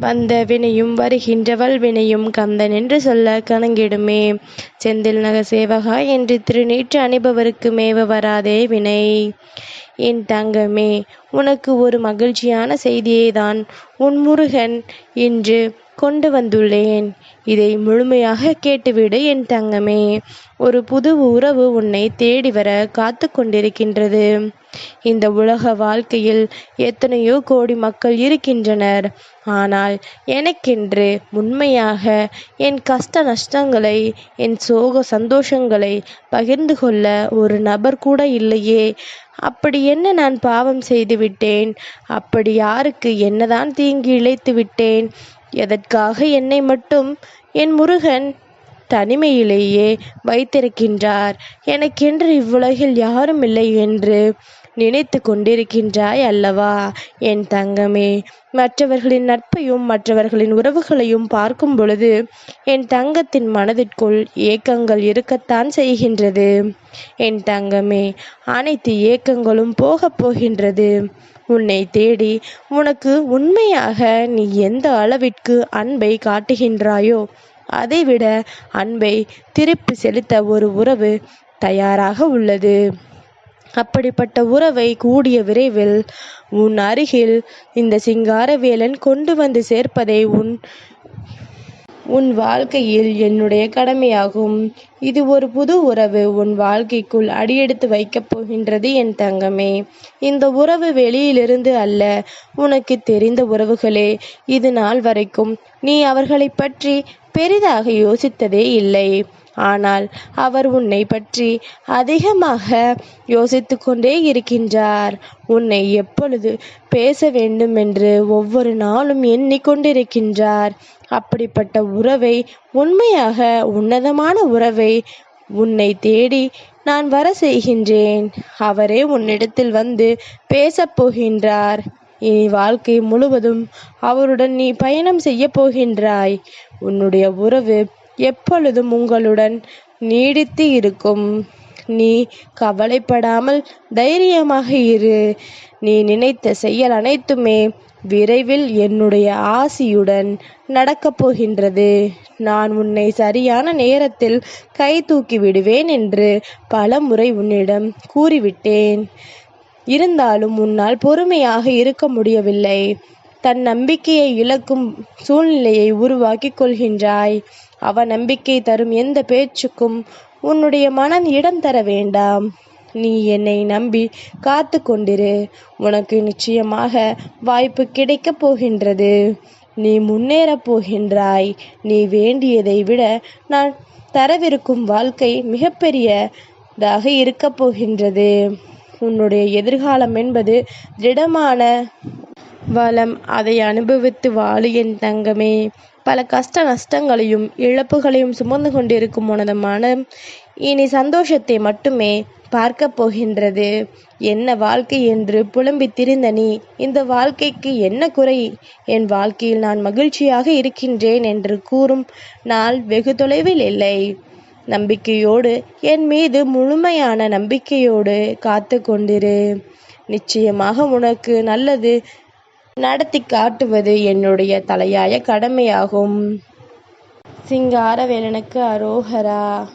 வந்த வினையும் வருகின்றவள் வினையும் கந்தன் என்று சொல்ல கணங்கிடுமே. செந்தில் நக சேவகா என்று திருநீற்று அணிபவருக்கு மேவ வராதே வினை. என் தங்கமே உனக்கு ஒரு மகிழ்ச்சியான செய்தியை தான் உன் முருகன் இன்று கொண்டு வந்துள்ளேன். இதை முழுமையாக கேட்டுவிடு என் தங்கமே. ஒரு புது உறவு உன்னை தேடி வர காத்து கொண்டிருக்கின்றது. இந்த உலக வாழ்க்கையில் எத்தனையோ கோடி மக்கள் இருக்கின்றனர். ஆனால் எனக்கென்று உண்மையாக என் கஷ்ட நஷ்டங்களை என் சோக சந்தோஷங்களை பகிர்ந்து கொள்ள ஒரு நபர் கூட இல்லையே. அப்படி என்ன நான் பாவம் செய்து விட்டேன்? அப்படி யாருக்கு என்னதான் தீங்கி இழைத்து விட்டேன்? எதற்காக என்னை மட்டும் என் முருகன் தனிமையிலேயே வைத்திருக்கின்றார்? எனக்கென்று இவ்வுலகில் யாரும் இல்லை என்று நினைத்து கொண்டிருக்கின்றாய் அல்லவா? என் தங்கமே மற்றவர்களின் நட்பையும் மற்றவர்களின் உறவுகளையும் பார்க்கும் பொழுது என் தங்கத்தின் மனதிற்குள் ஏக்கங்கள் இருக்கத்தான் செய்கின்றது. என் தங்கமே அனைத்து ஏக்கங்களும் போகப் போகின்றது. உன்னை தேடி உனக்கு உண்மையாக நீ எந்த அளவிற்கு அன்பை காட்டுகின்றாயோ அதைவிட அன்பை திருப்பி செலுத்த ஒரு உறவு தயாராக உள்ளது. அப்படிப்பட்ட உறவை கூடிய விரைவில் உன் அருகில் இந்த சிங்காரவேலன் கொண்டு வந்து சேர்ப்பதை உன் உன் வாழ்க்கையில் என்னுடைய கடமையாகும். இது ஒரு புது உறவு உன் வாழ்க்கைக்குள் அடியெடுத்து வைக்கப் போகின்றது என் தங்கமே. இந்த உறவு வெளியிலிருந்து அல்ல உனக்கு தெரிந்த உறவுகளே. இது நாள் வரைக்கும் நீ அவர்களை பற்றி பெரிதாக யோசித்ததே இல்லை. ஆனால் அவர் உன்னை பற்றி அதிகமாக யோசித்து கொண்டே இருக்கின்றார். உன்னை எப்பொழுது பேச வேண்டும் என்று ஒவ்வொரு நாளும் எண்ணிக்கொண்டிருக்கின்றார். அப்படிப்பட்ட உறவை உண்மையாக உன்னதமான உறவை உன்னை தேடி நான் வர செய்கின்றேன். அவரே உன்னிடத்தில் வந்து பேசப் போகின்றார். இனி வாழ்க்கை முழுவதும் அவருடன் நீ பயணம் செய்ய போகின்றாய். உன்னுடைய உறவு எப்பொழுதும் உங்களுடன் நீடித்து இருக்கும். நீ கவலைப்படாமல் தைரியமாக இரு. நீ நினைத்த செயல் அனைத்துமே விரைவில் என்னுடைய ஆசியுடன் நடக்கப் போகின்றது. நான் உன்னை சரியான நேரத்தில் கை தூக்கி விடுவேன் என்று பல முறை உன்னிடம் கூறிவிட்டேன். இருந்தாலும் உன்னால் பொறுமையாக இருக்க முடியவில்லை. தன் நம்பிக்கையை இழக்கும் சூழ்நிலையை உருவாக்கி கொள்கின்றாய். அவ நம்பிக்கை தரும் எந்த பேச்சுக்கும் உன்னுடைய மனம் இடம் தர வேண்டாம். நீ என்னை நம்பி காத்து கொண்டிரு. உனக்கு நிச்சயமாக வாய்ப்பு கிடைக்கப் போகின்றது. நீ முன்னேறப் போகின்றாய். நீ வேண்டியதை விட நான் தரவிருக்கும் வாழ்க்கை மிகப்பெரியதாக இருக்கப் போகின்றது. உன்னுடைய எதிர்காலம் என்பது திடமான வளம் அதை அனுபவித்து வாழு என் தங்கமே. பல கஷ்ட நஷ்டங்களையும் இழப்புகளையும் சுமந்து கொண்டிருக்கும் உனது மனம் இனி சந்தோஷத்தை மட்டுமே பார்க்கப் போகின்றது. என்ன வாழ்க்கை என்று புலம்பி திரிந்த நீ இந்த வாழ்க்கைக்கு என்ன குறை? என் வாழ்க்கையில் நான் மகிழ்ச்சியாக இருக்கின்றேன் என்று கூறும் நாள் வெகு தொலைவில் இல்லை. நம்பிக்கையோடு என் மீது முழுமையான நம்பிக்கையோடு காத்து கொண்டிரு. நிச்சயமாக உனக்கு நல்லது நடத்தி காட்டுவது என்னுடைய தலையாய கடமையாகும். சிங்காரவேலனுக்கு அரோகரா.